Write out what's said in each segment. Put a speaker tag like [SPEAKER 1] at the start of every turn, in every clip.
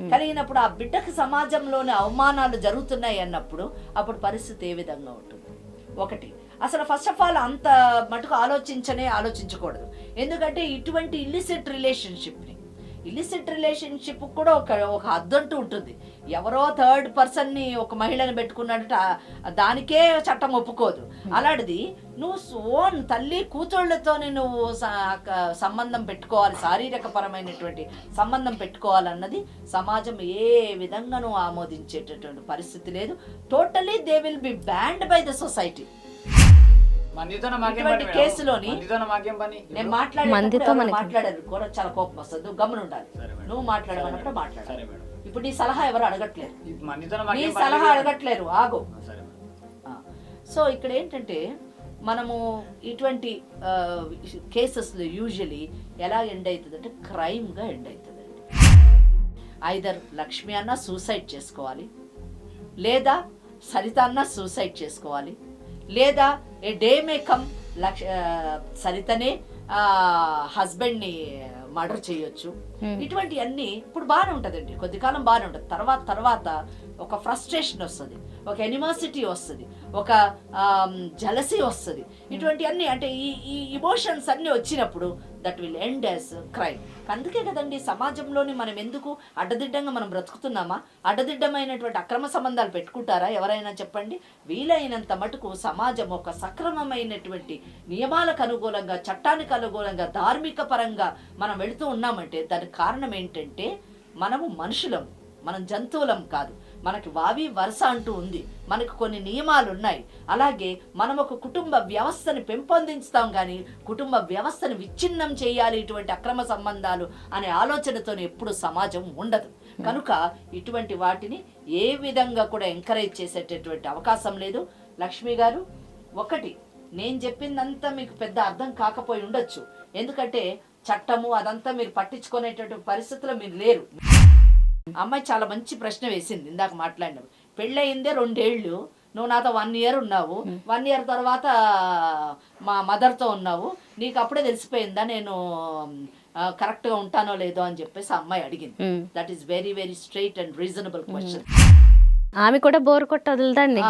[SPEAKER 1] Hmm. కలిగినప్పుడు ఆ బిడ్డకు సమాజంలోని అవమానాలు జరుగుతున్నాయి అన్నప్పుడు అప్పుడు పరిస్థితి ఏ విధంగా ఉంటుంది? ఒకటి అసలు ఫస్ట్ ఆఫ్ ఆల్ అంత మటుకు ఆలోచించనే ఆలోచించకూడదు. ఎందుకంటే ఇటువంటి ఇల్లిసిట్ రిలేషన్షిప్ని ఇల్లిసిట్ రిలేషన్షిప్ కూడా ఒక ఒక హద్దంటూ ఉంటుంది. ఎవరో థర్డ్ పర్సన్ని ఒక మహిళని పెట్టుకున్నట్టు దానికే చట్టం ఒప్పుకోదు. అలాంటిది నువ్వు ఓన్ తల్లి కూతుళ్ళతోని నువ్వు సంబంధం పెట్టుకోవాలి శారీరక పరమైనటువంటి సంబంధం పెట్టుకోవాలన్నది సమాజం ఏ విధంగానూ ఆమోదించేటటువంటి పరిస్థితి లేదు. Totally they will be banned by the society ఇటువంటి? కేసులోని నేను
[SPEAKER 2] మనకి-
[SPEAKER 1] మాట్లాడారు? కూడా చాలా కోపం వస్తుంది. గమని ఉండాలి. నువ్వు మాట్లాడమన్నప్పుడు మాట్లాడాలి
[SPEAKER 3] మేడం.
[SPEAKER 1] ఇప్పుడు నీ సలహా ఎవరు అడగట్లేరు? నీ సలహా. అడగట్లేరు. ఆగు. సో ఇక్కడ ఏంటంటే మనము ఇటువంటి కేసెస్లో యూజువలీ ఎలా ఎండ్ అవుతుంది అంటే క్రైమ్గా ఎండ్ అవుతుందండి. ఐదర్ లక్ష్మి అన్న సూసైడ్ చేసుకోవాలి. లేదా సరిత అన్న సూసైడ్ చేసుకోవాలి. లేదా ఏ డే మే కమ్ లక్ష సరితనే హస్బెండ్ని మర్డర్ చేయొచ్చు. ఇటువంటి అన్ని ఇప్పుడు బాగానే ఉంటుందండి. కొద్ది కాలం బాగానే ఉంటుంది. తర్వాత తర్వాత ఒక ఫ్రస్ట్రేషన్ వస్తుంది. ఒక ఎనిమాసిటీ వస్తుంది. ఒక జలసీ వస్తుంది. ఇటువంటి అన్ని అంటే ఈ ఈ ఇమోషన్స్ అన్ని వచ్చినప్పుడు that will end as crime అందుకే కదండి సమాజంలోని మనం ఎందుకు అడ్డదిడ్డంగా మనం బ్రతుకుతున్నామా? అడ్డదిడ్డమైనటువంటి అక్రమ సంబంధాలు పెట్టుకుంటారా? ఎవరైనా చెప్పండి. వీలైనంత మటుకు సమాజం ఒక సక్రమమైనటువంటి నియమాలకు అనుకూలంగా చట్టానికి అనుకూలంగా ధార్మిక పరంగా మనం వెళుతూ ఉన్నామంటే దానికి కారణం ఏంటంటే మనము మనుషులం మనం జంతువులం కాదు. మనకి వావి వరుస అంటూ ఉంది. మనకు కొన్ని నియమాలు ఉన్నాయి అలాగే మనం ఒక కుటుంబ వ్యవస్థని పెంపొందించుతాం కానీ కుటుంబ వ్యవస్థను విచ్ఛిన్నం చేయాలి ఇటువంటి అక్రమ సంబంధాలు అనే ఆలోచనతో ఎప్పుడు సమాజం ఉండదు. కనుక ఇటువంటి వాటిని ఏ విధంగా కూడా ఎంకరేజ్ చేసేటటువంటి అవకాశం లేదు. లక్ష్మి గారు ఒకటి నేను చెప్పిందంతా మీకు పెద్ద అర్థం కాకపోయి ఉండొచ్చు. ఎందుకంటే చట్టము అదంతా మీరు పట్టించుకునేటటువంటి పరిస్థితిలో మీరు లేరు. అమ్మాయి చాలా మంచి ప్రశ్న వేసింది ఇందాక మాట్లాడినప్పుడు. పెళ్ళయిందే రెండేళ్ళు నువ్వు నాతో వన్ ఇయర్ ఉన్నావు. వన్ ఇయర్ తర్వాత మా మదర్తో ఉన్నావు. నీకు అప్పుడే తెలిసిపోయిందా నేను కరెక్ట్గా ఉంటానో లేదో అని చెప్పేసి ఆ అమ్మాయి అడిగింది. That is very very straight and reasonable question
[SPEAKER 2] ఆమె కూడా బోర్ కొట్టి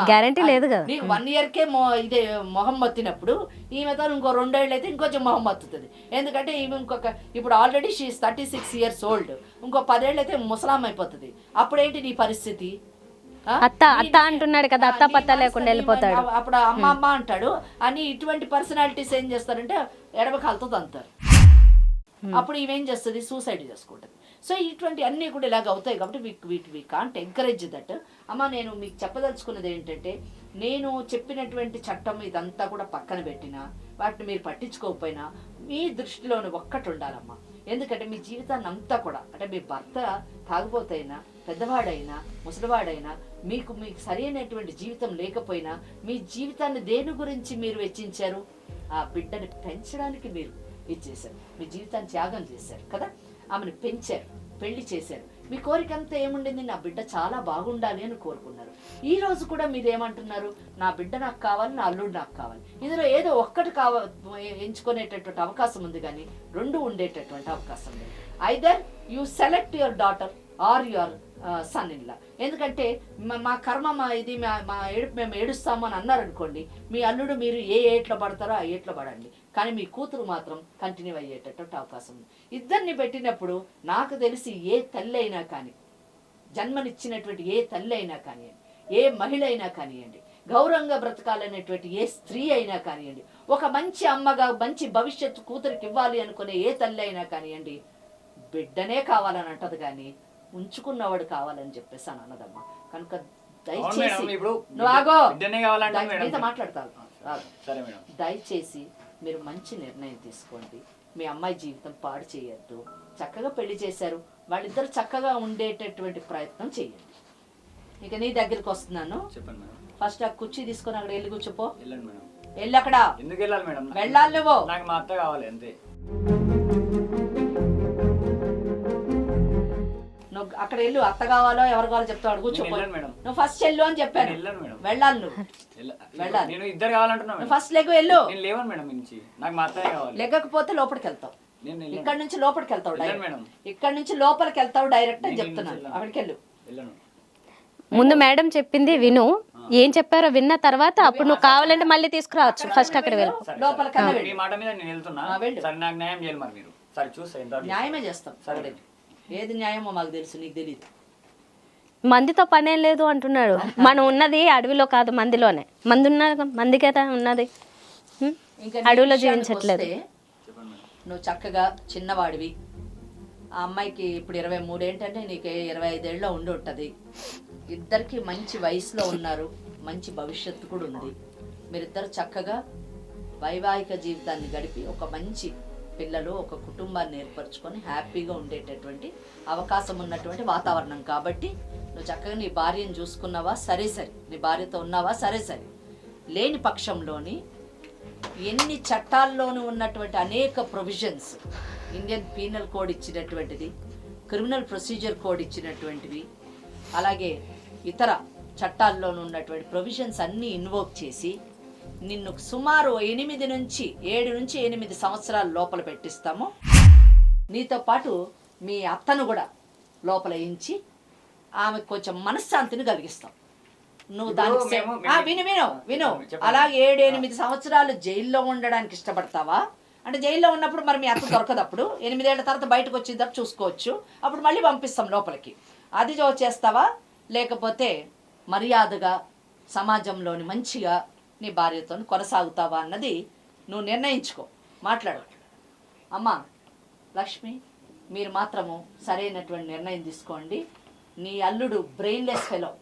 [SPEAKER 2] గ్యారంటీ లేదు కదా.
[SPEAKER 1] నీకు వన్ ఇయర్కే మొ ఇదే మొహం మత్తినప్పుడు ఈమెతో ఇంకో రెండేళ్ళు అయితే ఇంకొంచెం మొహం మత్తుతుంది. ఎందుకంటే ఈమె ఇంకొక ఇప్పుడు already she is thirty six years old ఇంకో పదేళ్ళు అయితే ముసలాం అయిపోతుంది. అప్పుడేంటి నీ పరిస్థితి?
[SPEAKER 2] అత్త అత్త అంటున్నాడు కదా అత్త పత్త లేకుండా వెళ్ళిపోతాడు.
[SPEAKER 1] అప్పుడు- అమ్మ అమ్మ అంటాడు అని ఇటువంటి పర్సనాలిటీస్ ఏం చేస్తారంటే ఎడమ కాలుతో తంతారు అప్పుడు ఈమెం చేస్తుంది? సూసైడ్ చేసుకుంటుంది. సో ఇటువంటి అన్నీ కూడా ఇలాగ అవుతాయి కాబట్టి వీటి వీటి వీ కాంట్ ఎంకరేజ్ దట్ అమ్మ నేను మీకు చెప్పదలుచుకున్నది ఏంటంటే నేను చెప్పినటువంటి చట్టం ఇదంతా కూడా పక్కన పెట్టినా వాటిని మీరు పట్టించుకోకపోయినా మీ దృష్టిలోని ఒక్కటి ఉండాలమ్మా. ఎందుకంటే మీ జీవితాన్ని అంతా కూడా అంటే మీ భర్త తాగుబోతైనా పెద్దవాడైనా ముసలివాడైనా మీకు మీకు సరైనటువంటి జీవితం లేకపోయినా మీ జీవితాన్ని దేని గురించి మీరు వెచ్చించారు? ఆ బిడ్డని పెంచడానికి మీరు ఇచ్చేశారు. మీ జీవితాన్ని త్యాగం చేశారు కదా? ఆమెను పెంచారు పెళ్ళి చేశారు. మీ కోరిక అంతా ఏముండింది? నా బిడ్డ చాలా బాగుండాలి అని కోరుకున్నారు. ఈ రోజు కూడా మీరు ఏమంటున్నారు నా బిడ్డ నాకు కావాలి నా అల్లుడు నాకు కావాలి. ఇందులో ఏదో ఒక్కటి కావ ఎంచుకునేటటువంటి అవకాశం ఉంది కానీ రెండు ఉండేటటువంటి అవకాశం లేదు. Either you select your daughter or your son in law ఎందుకంటే మా- మా కర్మ మా ఇది మా మా ఏడుపు మేము ఏడుస్తాము అని అన్నారనుకోండి మీ అల్లుడు మీరు ఏ ఏట్లో పడతారో ఆ ఏట్లో పడండి. కానీ మీ కూతురు మాత్రం కంటిన్యూ అయ్యేటటువంటి అవకాశం ఉంది. ఇద్దరిని పెట్టినప్పుడు నాకు తెలిసి ఏ తల్లి అయినా కానీ జన్మనిచ్చినటువంటి ఏ తల్లి అయినా కానివ్వండి ఏ మహిళ అయినా కానివ్వండి గౌరవంగా బ్రతకాలనేటువంటి ఏ స్త్రీ అయినా కానివ్వండి ఒక మంచి అమ్మగా మంచి భవిష్యత్తు కూతురికి ఇవ్వాలి అనుకునే ఏ తల్లి అయినా కానివ్వండి బిడ్డనే కావాలని అంటది కానీ ఉంచుకున్నవాడు కావాలని చెప్పేసి అని అన్నదమ్మా. కనుక దయచేసి నువ్వు మాట్లాడతాను. దయచేసి మీరు మంచి నిర్ణయం తీసుకోండి. మీ అమ్మాయి జీవితం పాడు చేయొద్దు. చక్కగా పెళ్ళి చేశారు. వాళ్ళిద్దరు చక్కగా ఉండేటటువంటి ప్రయత్నం చేయండి. ఇక నీ దగ్గరికి వస్తున్నాను. ఫస్ట్ ఆ కుర్చీ తీసుకొని అక్కడ వెళ్ళి కూర్చోపో.
[SPEAKER 3] వెళ్ళండి మేడం.
[SPEAKER 1] వెళ్ళి అక్కడ
[SPEAKER 3] ఎందుకు వెళ్ళాలి మేడం?
[SPEAKER 1] వెళ్ళాలి నువ్వు.
[SPEAKER 3] నాకు మా అత్త కావాలి అంతే.
[SPEAKER 1] అక్కడ వెళ్ళు అత్త కావాలో ఎవరు కావాలో చెప్తాడు కూర్చోపో. నువ్వు ఫస్ట్ వెళ్ళు అని చెప్పాను. వెళ్ళాలి నువ్వు. వెళ్ళాలి.
[SPEAKER 3] నేను ఇద్దరు కావాలంటున్నా
[SPEAKER 1] నువ్వు ఫస్ట్ లెగ్ వెళ్ళు.
[SPEAKER 3] నేను లేవను మేడం నుంచి. నాకు మా అత్తయ్య కావాలి.
[SPEAKER 1] లెగ్గకపోతే లోపలికి వెళ్తావు. ఇక్కడ నుంచి లోపలికి వెళ్తావు డైరెక్ట్. ఇక్కడ నుంచి లోపలికి వెళ్తావు డైరెక్ట్ అని
[SPEAKER 3] నేను
[SPEAKER 1] చెప్తున్నాను. అక్కడికి వెళ్ళు.
[SPEAKER 3] వెళ్ళను.
[SPEAKER 2] ముందు మేడం చెప్పింది విను. ఏం చెప్పారో విన్న తర్వాత అప్పుడు నువ్వు కావాలంటే మళ్ళీ తీసుకురావచ్చు. ఫస్ట్ అక్కడ వెళ్ళి.
[SPEAKER 3] మాట మీద నేను వెళ్తున్నా. సరే నాకు న్యాయం చేయాలి మరి మీరు. సరే చూస్తా
[SPEAKER 1] న్యాయమే చేస్తాం.
[SPEAKER 3] సరే.
[SPEAKER 1] ఏది న్యాయమో మాకు తెలుసు నీకు తెలియదు
[SPEAKER 2] మందితో పనేం లేదు అంటున్నాడు. మనం ఉన్నది అడవిలో కాదు మందిలోనే. మంది ఉన్న మంది కదా ఉన్నది. అడవిలో జీవించట్లేదు.
[SPEAKER 1] నువ్వు చక్కగా చిన్నవాడివి. ఆ అమ్మాయికి ఇప్పుడు ఇరవై మూడు ఏంటంటే నీకు ఇరవై ఐదేళ్ళలో ఉండి ఉంటుంది. ఇద్దరికి మంచి వయసులో ఉన్నారు మంచి భవిష్యత్తు కూడా ఉంది. మీరిద్దరు చక్కగా వైవాహిక జీవితాన్ని గడిపి ఒక మంచి పిల్లలు ఒక కుటుంబాన్ని ఏర్పరచుకొని హ్యాపీగా ఉండేటటువంటి అవకాశం ఉన్నటువంటి వాతావరణం కాబట్టి నువ్వు చక్కగా నీ భార్యను చూసుకున్నావా? సరే సరే. నీ భార్యతో ఉన్నావా? సరే సరే. లేని పక్షంలోని ఎన్ని చట్టాల్లోనూ ఉన్నటువంటి అనేక ప్రొవిజన్స్ ఇండియన్ పీనల్ కోడ్ ఇచ్చినటువంటిది క్రిమినల్ ప్రొసీజర్ కోడ్ ఇచ్చినటువంటివి అలాగే ఇతర చట్టాల్లోనూ ఉన్నటువంటి ప్రొవిజన్స్ అన్నీ ఇన్వోక్ చేసి నిన్ను సుమారు ఎనిమిది నుంచి ఏడు నుంచి ఎనిమిది సంవత్సరాల లోపల పెట్టిస్తాము. నీతో పాటు మీ అత్తను కూడా లోపల ఇంచి ఆమెకు కొంచెం మనశ్శాంతిని కలిగిస్తాం. నువ్వు దానికి విను విను విను.
[SPEAKER 3] చెప్పండి.
[SPEAKER 1] అలా ఏడు ఎనిమిది సంవత్సరాలు జైల్లో ఉండడానికి ఇష్టపడతావా? అంటే జైల్లో ఉన్నప్పుడు మరి మీ అత్త దొరకదు అప్పుడు. ఎనిమిదేళ్ళ తర్వాత బయటకు వచ్చిందప్పుడు చూసుకోవచ్చు. అప్పుడు మళ్ళీ పంపిస్తాం లోపలికి. అది చేస్తావా? లేకపోతే మర్యాదగా సమాజంలోని మంచిగా నీ భార్యతో కొనసాగుతావా అన్నది నువ్వు నిర్ణయించుకో. మాట్లాడు. అమ్మా లక్ష్మి మీరు మాత్రము సరైనటువంటి నిర్ణయం తీసుకోండి. నీ అల్లుడు బ్రెయిన్లెస్ ఫెలో.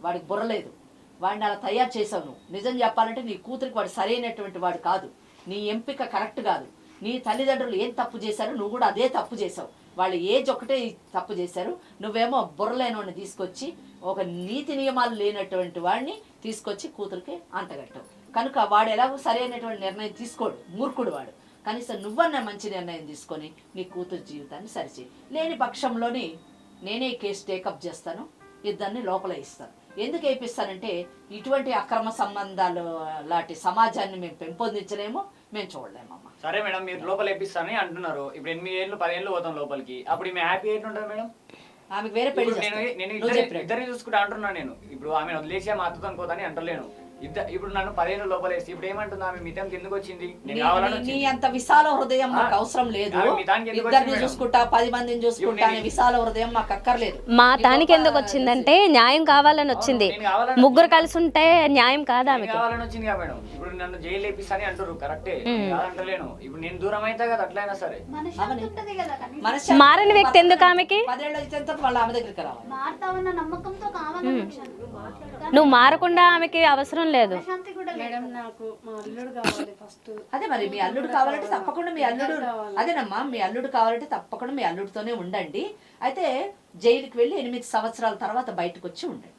[SPEAKER 1] వాడికి బుర్రలేదు వాడిని అలా తయారు చేసావు నువ్వు. నిజం చెప్పాలంటే నీ కూతురికి వాడు సరైనటువంటి వాడు కాదు. నీ ఎంపిక కరెక్ట్ కాదు. నీ తల్లిదండ్రులు ఏం తప్పు చేశారో నువ్వు కూడా అదే తప్పు చేసావు. వాళ్ళు ఏజ్ ఒకటే తప్పు చేశారు. నువ్వేమో బుర్రలేని వాడిని తీసుకొచ్చి ఒక నీతి నియమాలు లేనటువంటి వాడిని తీసుకొచ్చి కూతురికి అంటగట్టావు. కనుక వాడు ఎలాగో సరైనటువంటి నిర్ణయం తీసుకోడు మూర్ఖుడు వాడు. కనీసం నువ్వన్న మంచి నిర్ణయం తీసుకొని నీ కూతురు జీవితాన్ని సరిచేయి. లేని పక్షంలోని నేనే కేసు టేకప్ చేస్తాను ఇద్దరిని లోపల ఇస్తాను. ఎందుకు వేయిస్తానంటే ఇటువంటి అక్రమ సంబంధాలు లాంటి సమాజాన్ని మేము పెంపొందించలేము మేము చూడలేమమ్మ.
[SPEAKER 3] సరే మేడం మీరు లోపల వేపిస్తానని అంటున్నారు. ఇప్పుడు ఎనిమిది ఏళ్ళు పది ఏళ్ళు పోతాం లోపలికి. అప్పుడు మీ హ్యాపీ ఏంటి ఉంటుంది మేడం?
[SPEAKER 1] ఆమెకు వేరే పెళ్ళి
[SPEAKER 3] ఇప్పుడు నేను
[SPEAKER 1] చేస్తాను.
[SPEAKER 3] నేను
[SPEAKER 1] నువ్వు
[SPEAKER 3] ఇద్దరి
[SPEAKER 1] చెప్పినట్టు.
[SPEAKER 3] ఇద్దరిని చూసుకుంటా అంటున్నా నేను. ఇప్పుడు ఆమె వదిలేసి ఆమె అత్తతో పోతాని అంటలేను. ఇద్దరు ఇప్పుడు నన్ను పదిహేను లోపల వేసి ఇప్పుడు ఏమంటుంది ఆమె? మితంకి ఎందుకు వచ్చింది? నేను
[SPEAKER 1] నీ- అంత విశాల హృదయం మాకు అవసరం లేదు.
[SPEAKER 3] ఆమె మీ దానికి ఎందుకు
[SPEAKER 1] ఇద్దరిని చూసుకుంటా పది మందిని చూసుకుంటా అనే విశాల హృదయం మాకు అక్కర్లేదు.
[SPEAKER 2] మా
[SPEAKER 1] నీకు
[SPEAKER 2] తానికి ఎందుకు వచ్చిందంటే న్యాయం కావాలని వచ్చింది. ముగ్గురు కలిసి ఉంటే న్యాయం కాదా
[SPEAKER 3] నేను
[SPEAKER 2] ఆమెకి.
[SPEAKER 3] కావాలని వచ్చింది కదా మేడం. ఇప్పుడు నన్ను జైలు వేపిస్తాని అంటారు కరెక్టే. కాదంటలేను. ఇప్పుడు నేను దూరం అయితే కదా అట్లయినా సరే.
[SPEAKER 2] మారని వ్యక్తి ఎందుకు ఆమెకి?
[SPEAKER 1] ఆమె దగ్గరికి రావాలి.
[SPEAKER 2] నువ్వు మారకుండా ఆమెకి అవసరం
[SPEAKER 4] కూడా లేదు.
[SPEAKER 5] మేడం నాకు మా అల్లుడు కావాలి ఫస్ట్.
[SPEAKER 1] అదే మరి మీ అల్లుడు కావాలంటే తప్పకుండా మీ అల్లుడు అదేనమ్మా మీ అల్లుడు కావాలంటే తప్పకుండా మీ అల్లుడితోనే ఉండండి. అయితే జైలుకి వెళ్ళి ఎనిమిది సంవత్సరాల తర్వాత బయటకు వచ్చి ఉండండి.